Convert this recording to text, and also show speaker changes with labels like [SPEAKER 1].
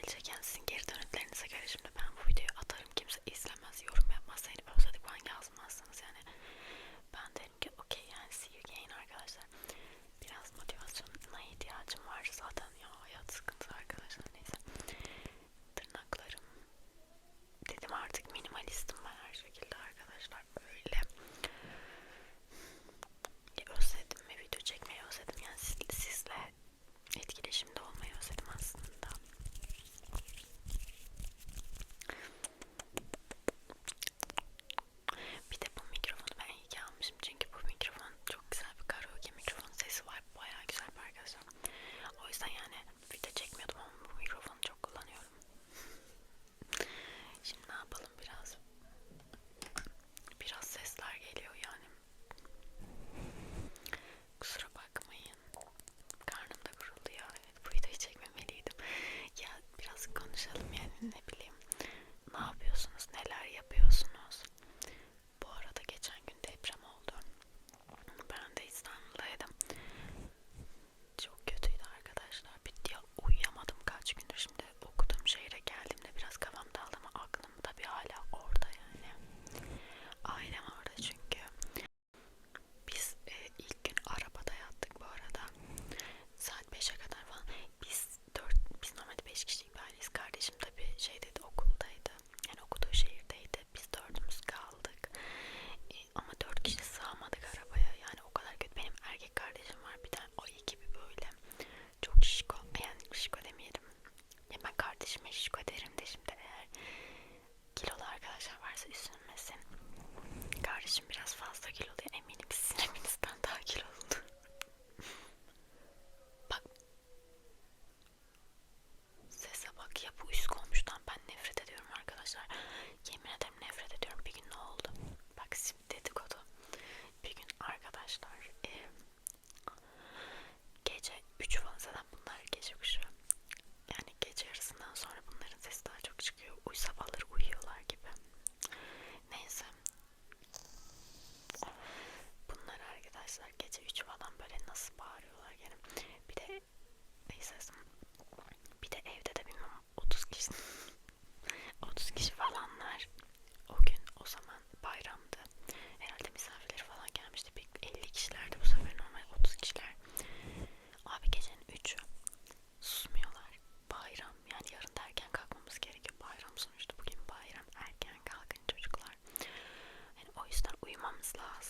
[SPEAKER 1] gelecek yani sizin geri dönüklerinize göre şimdi ben bu videoyu atarım. Kimse izlemez yorum yapmaz. Seni özledik bana yazmazsınız. Yani ben derim ki okey yani see you again arkadaşlar. Biraz motivasyona ihtiyacım var. arkadaşlar gece 3 falan böyle nasıl bağırıyorlar yani bir de neyse bir de evde de bilmem 30 kişi 30 kişi falanlar. O gün o zaman bayramdı. Herhalde misafirleri falan gelmişti. Bir 50 kişilerdi bu sefer normal 30 kişiler. Abi gecenin 3'ü susmuyorlar. Bayram yani yarın da erken kalkmamız gerekiyor. Bayram sonuçta. Bugün bayram erken kalkın çocuklar. Yani o yüzden uyumamız lazım.